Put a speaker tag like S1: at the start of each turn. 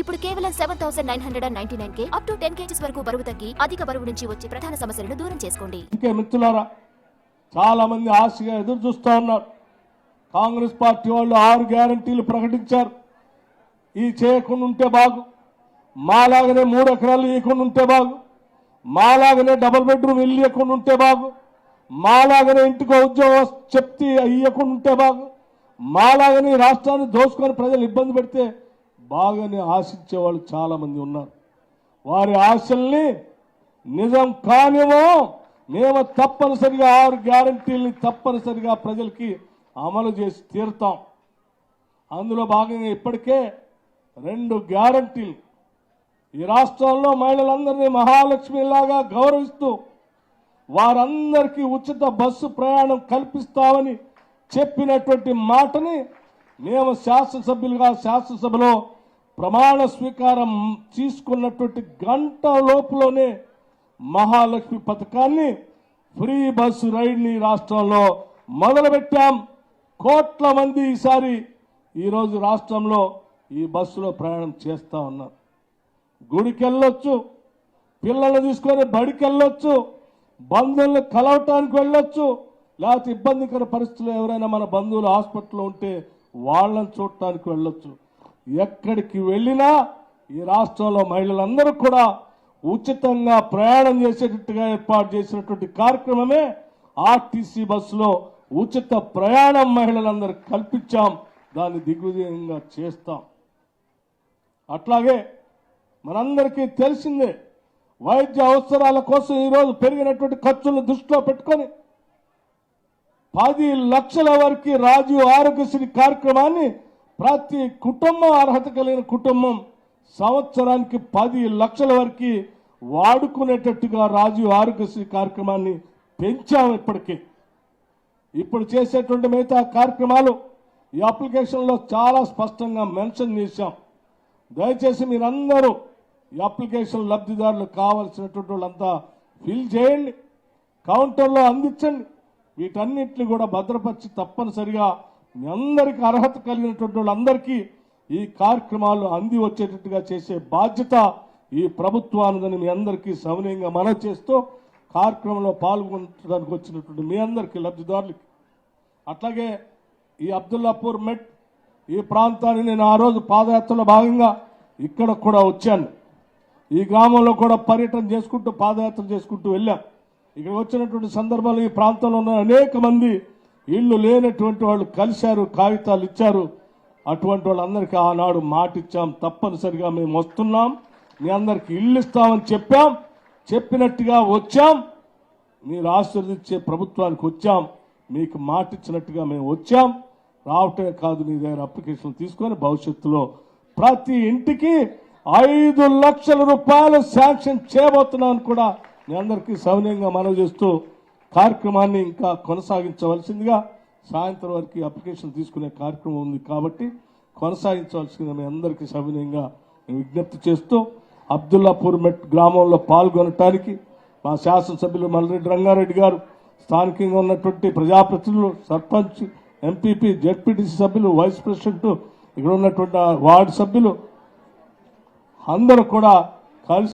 S1: ఇప్పుడు కేవలం seven thousand nine hundred and ninety nine K up to ten kgs వరకు బరువు తగ్గి అధిక బరువు నుంచి వచ్చే ప్రధాన సమస్యలను దూరం చేసుకోండి.
S2: ఇంకే మిత్రులారా చాలా మంది ఆశగా ఎదురు చూస్తూ ఉన్నారు. కాంగ్రెస్ పార్టీ వాళ్ళు ఆరు గ్యారంటీలు ప్రకటించారు. ఈ చేయకుండా ఉంటే బాగు. మాలాగనే మూడు ఎకరాలు ఇవ్వకుండా ఉంటే బాగు. మాలాగనే డబుల్ బెడ్రూమ్ ఇల్లు ఇవ్వకుండా ఉంటే బాగు. మాలాగనే ఇంటికి ఉద్యోగం చెప్తే ఇవ్వకుండా ఉంటే బాగు. మాలాగనే రాష్ట్రాన్ని దోచుకొని ప్రజలు ఇబ్బంది పెడితే బాగానే ఆశించే వాళ్ళు చాలామంది ఉన్నారు. వారి ఆశల్ని నిజం కానివో మేము తప్పనిసరిగా ఆరు గ్యారంటీల్ని తప్పనిసరిగా ప్రజలకి అమలు చేసి తీరుతాం. అందులో భాగంగా ఇప్పటికే రెండు గ్యారంటీలు. ఈ రాష్ట్రంలో మహిళలందరినీ మహాలక్ష్మిలాగా గౌరవిస్తూ వారందరికీ ఉచిత బస్సు ప్రయాణం కల్పిస్తామని చెప్పినటువంటి మాటని మేము శాసనసభ్యులుగా శాసనసభలో ప్రమాణ స్వీకారం తీసుకున్నటువంటి గంట లోపులోనే మహాలక్ష్మి పథకాన్ని ఫ్రీ బస్సు రైడ్ని రాష్ట్రంలో మొదలుపెట్టాం. కోట్ల మంది ఈసారి ఈరోజు రాష్ట్రంలో ఈ బస్సులో ప్రయాణం చేస్తూ ఉన్నారు. గుడికి వెళ్ళొచ్చు పిల్లల్ని తీసుకొని బడికి వెళ్ళొచ్చు బంధువులను కలవటానికి వెళ్ళొచ్చు లేకపోతే ఇబ్బందికర పరిస్థితులు ఎవరైనా మన బంధువులు హాస్పిటల్లో ఉంటే వాళ్ళని చూడటానికి వెళ్ళొచ్చు. ఎక్కడికి వెళ్ళినా ఈ రాష్ట్రంలో మహిళలందరూ కూడా ఉచితంగా ప్రయాణం చేసేటట్టుగా ఏర్పాటు చేసినటువంటి కార్యక్రమమే ఆర్టీసీ బస్సులో ఉచిత ప్రయాణం మహిళలందరూ కల్పించాం. దాన్ని దిగ్విజయంగా చేస్తాం. అట్లాగే మనందరికీ తెలిసిందే వైద్య అవసరాల కోసం ఈరోజు పెరిగినటువంటి ఖర్చులను దృష్టిలో పెట్టుకొని పది లక్షల వరకు రాజీవ్ ఆరోగ్యశ్రీ కార్యక్రమాన్ని ప్రతి కుటుంబం అర్హత కలిగిన కుటుంబం సంవత్సరానికి పది లక్షల వరకు వాడుకునేటట్టుగా రాజీవ్ ఆరోగ్యశ్రీ కార్యక్రమాన్ని పెంచాం ఇప్పటికే. ఇప్పుడు చేసేటువంటి మిగతా కార్యక్రమాలు ఈ అప్లికేషన్లో చాలా స్పష్టంగా మెన్షన్ చేశాం. దయచేసి మీరందరూ ఈ అప్లికేషన్ లబ్ధిదారులు కావాల్సినటువంటి వాళ్ళంతా ఫిల్ చేయండి. కౌంటర్లో అందించండి. వీటన్నిటిని కూడా భద్రపరిచి తప్పనిసరిగా మీ అందరికీ అర్హత కలిగినటువంటి వాళ్ళందరికీ ఈ కార్యక్రమాలు అంది వచ్చేటట్టుగా చేసే బాధ్యత ఈ ప్రభుత్వానిదని మీ అందరికీ సవినయంగా మనవి చేస్తూ కార్యక్రమంలో పాల్గొనడానికి వచ్చినటువంటి మీ అందరికీ లబ్ధిదారులకి. అట్లాగే ఈ అబ్దుల్లాపూర్ మెట్ ఈ ప్రాంతాన్ని నేను ఆ రోజు పాదయాత్రలో భాగంగా ఇక్కడ కూడా వచ్చాను. ఈ గ్రామంలో కూడా పర్యటన చేసుకుంటూ పాదయాత్ర చేసుకుంటూ వెళ్ళాం. ఇక్కడ వచ్చినటువంటి సందర్భంలో ఈ ప్రాంతంలో ఉన్న అనేక మంది ఇళ్ళు లేనటువంటి వాళ్ళు కలిశారు కాగితాలు ఇచ్చారు. అటువంటి వాళ్ళందరికీ ఆనాడు మాట ఇచ్చాం తప్పనిసరిగా మేము వస్తున్నాం. మీ అందరికి ఇల్లు ఇస్తామని చెప్పాం. చెప్పినట్టుగా వచ్చాం. మీరు ఆశీర్వదించే ప్రభుత్వానికి వచ్చాం. మీకు మాట ఇచ్చినట్టుగా మేము వచ్చాం. రావటమే కాదు మీ దగ్గర అప్లికేషన్ తీసుకొని భవిష్యత్తులో ప్రతి ఇంటికి ఐదు లక్షల రూపాయలు శాంక్షన్ చేయబోతున్నాను కూడా మీ అందరికీ సౌనీయంగా మనవి చేస్తూ కార్యక్రమాన్ని ఇంకా కొనసాగించవలసిందిగా సాయంత్రం వరకు అప్లికేషన్ తీసుకునే కార్యక్రమం ఉంది కాబట్టి కొనసాగించవలసిందిగా మీ అందరికీ సవినయంగా విజ్ఞప్తి చేస్తూ అబ్దుల్లాపూర్ మెట్ గ్రామంలో పాల్గొనటానికి మా శాసనసభ్యులు మల్లరెడ్డి రంగారెడ్డి గారు స్థానికంగా ఉన్నటువంటి ప్రజాప్రతినిధులు సర్పంచ్ ఎంపీపీ జెడ్పీటీసీ సభ్యులు వైస్ ప్రెసిడెంట్ ఇక్కడ ఉన్నటువంటి వార్డు సభ్యులు అందరూ కూడా కలిసి